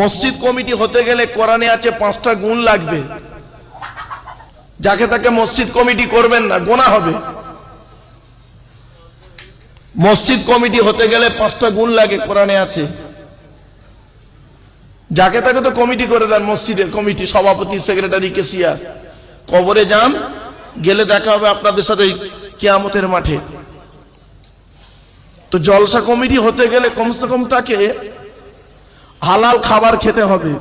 মসজিদ কমিটি হতে গেলে কোরআনে আছে পাঁচটা গুণ লাগবে। যাকে তাকে মসজিদ কমিটি করবেন না, গোনা হবে। মসজিদ কমিটি হতে গেলে পাঁচটা গুণ লাগে, কোরআনে আছে। যাকে তাকে তো কমিটি করে দেন মসজিদের কমিটি, সভাপতি, সেক্রেটারি, কেসিয়ার। কবরে যান, গেলে দেখা হবে আপনাদের সাথে কেয়ামতের মাঠে। তো জলসা কমিটি হতে গেলে কমসে কম তাকে হালাল খাবার খেতে হবে।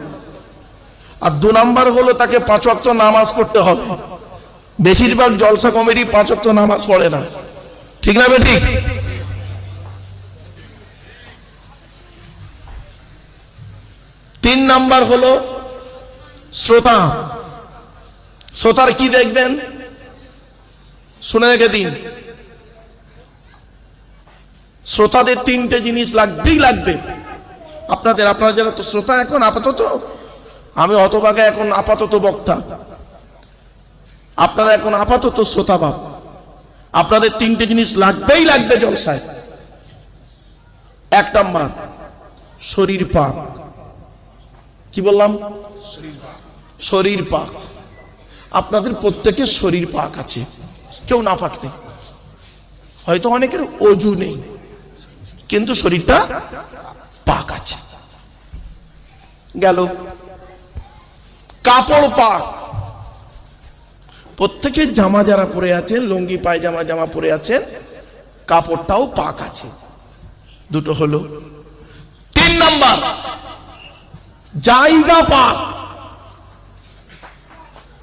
আর দু নাম্বার হলো তাকে পাঁচ ওয়াক্ত নামাজ পড়তে হবে। বেশিরভাগ জলসা কমিটি পাঁচ ওয়াক্ত নামাজ পড়ে না। ঠিক না বেঠিক তিন নাম্বার হলো শ্রোতা। শ্রোতার কি দেখবেন? শুনে রেখে দিন। শ্রোতাদের তিনটে জিনিস লাগবেই লাগবে। আপনাদের আপনারা যারা তো শ্রোতা এখন আপাতত আমি হতভাগে এখন আপাতত বক্তা। আপনারা এখন আপাতত শ্রোতা বাপ আপনাদের তিনটে জিনিস লাগবেই লাগবে জলসায়। এক নাম্বার শরীর পাক। কি বললাম? শরীর পাক। আপনাদের প্রত্যেকের শরীর পাক আছে। কেউ না পাক নেই। হয়তো অনেকের অজু নেই। কিন্তু শরীরটা পাক আছে। গেল। কাপড় পাক। প্রত্যেকের জামা যারা পরে আছেন, লুঙ্গি, পায়জামা জামা পরে আছেন, কাপড়টাও পাক আছে। দুটো হলো। তিন নাম্বার, জায়গা পাক।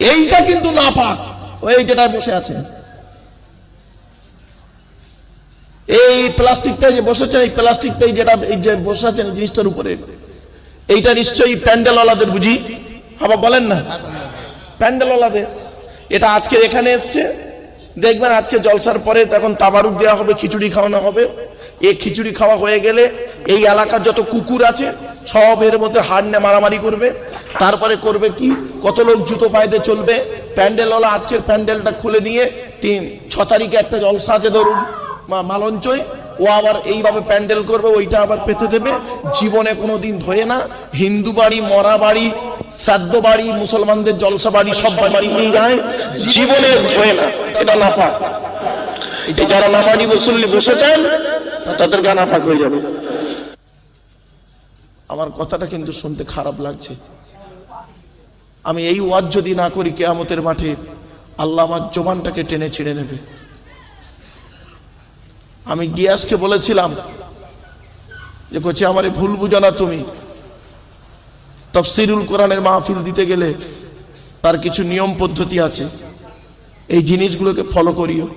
এইটা কিন্তু না পাক। ওই যেটা বসে আছেন। এই প্লাস্টিকটা যে বসেছেন এই প্লাস্টিকটাই যেটা, এই যে বসে আছেন জিনিসটার উপরে, এইটা নিশ্চয়ই প্যান্ডেলওয়ালাদের বুঝি? আবার বলেন না। প্যান্ডেলওয়ালাদের। এটা আজকে এখানে এসছে। দেখবেন আজকে জলসার পরে তখন তাবারুক দেওয়া হবে, খিচুড়ি খাওয়ানো হবে। এই খিচুড়ি খাওয়া হয়ে গেলে এই এলাকার যত কুকুর আছে, সব এর মধ্যে হাড় নিয়ে মারামারি করবে। তারপরে করবে কি? কত লোক জুতো পায়দে চলবে। প্যান্ডেলওয়ালা আজকের প্যান্ডেলটা খুলে নিয়ে তিন, ছ তারিখে একটা জলসা আছে, ধরুন। মালঞ্চয় ও আবার এইভাবে প্যান্ডেল করবে ওইটা আবার পেতে দেবে। জীবনে কোনো দিন ধোয়ে না। হিন্দু বাড়ি মরা বাড়ি শ্রাদ্ধ বাড়ি মুসলমানদের জলসা বাড়ি সব বাড়ি। জীবনে ধোয়ে না। এটা না পাক যারা নামাজি মুসল্লি বসেছেন তাদের গানা পাক হয়ে যাবে। আমার কথাটা কিন্তু শুনতে খারাপ লাগছে। আমি এই ওয়াজ যদি না করি কেয়ামতের মাঠে আল্লাহ আমার জবানটাকে টেনে ছিঁড়ে নেবে। আমি গিয়াসকে বলেছিলাম যে, কোচে, আমারে ভুল বুঝো না তুমি। তফসিরুল কোরআনের মাহফিল দিতে গেলে তার কিছু নিয়ম পদ্ধতি আছে। এই জিনিসগুলোকে ফলো করিও।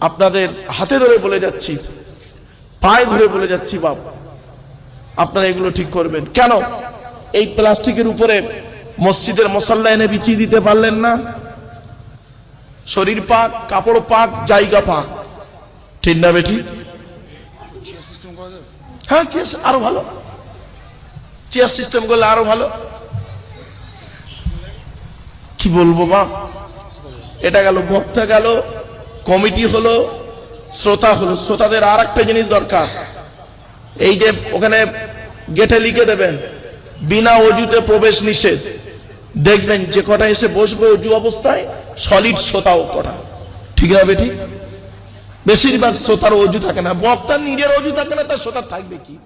আপনাদের হাতে ধরে বলে যাচ্ছি, পায়ে ধরে বলে যাচ্ছি, বাপ। আপনারা এগুলো ঠিক করবেন। কেন? এই প্লাস্টিকের উপরে মসজিদের মশাল্লা এনে বিছিয়ে দিতে পারলেন না। শরীর পাক কাপড় পাক জায়গা পাক। ঠিক না বেটি? হ্যাঁ চেয়ার আরও ভালো। চেয়ার সিস্টেম করলে আরও ভালো। কি বলব মা? এটা গেল বক্তা গেল কমিটি হলো শ্রোতা হলো। শ্রোতাদের আর একটা জিনিস দরকার। এই যে ওখানে গেটে লিখে দেবেন বিনা অজুতে প্রবেশ নিষেধ। দেখবেন যে কটা এসে বসবে অজু অবস্থায় সলিড শ্রোতাও কটা ঠিক না বেটি? বেশিরভাগ শ্রোতার অজু থাকে না। বক্তার নিজের অজু থাকে না, তার শ্রোতার থাকবে কি?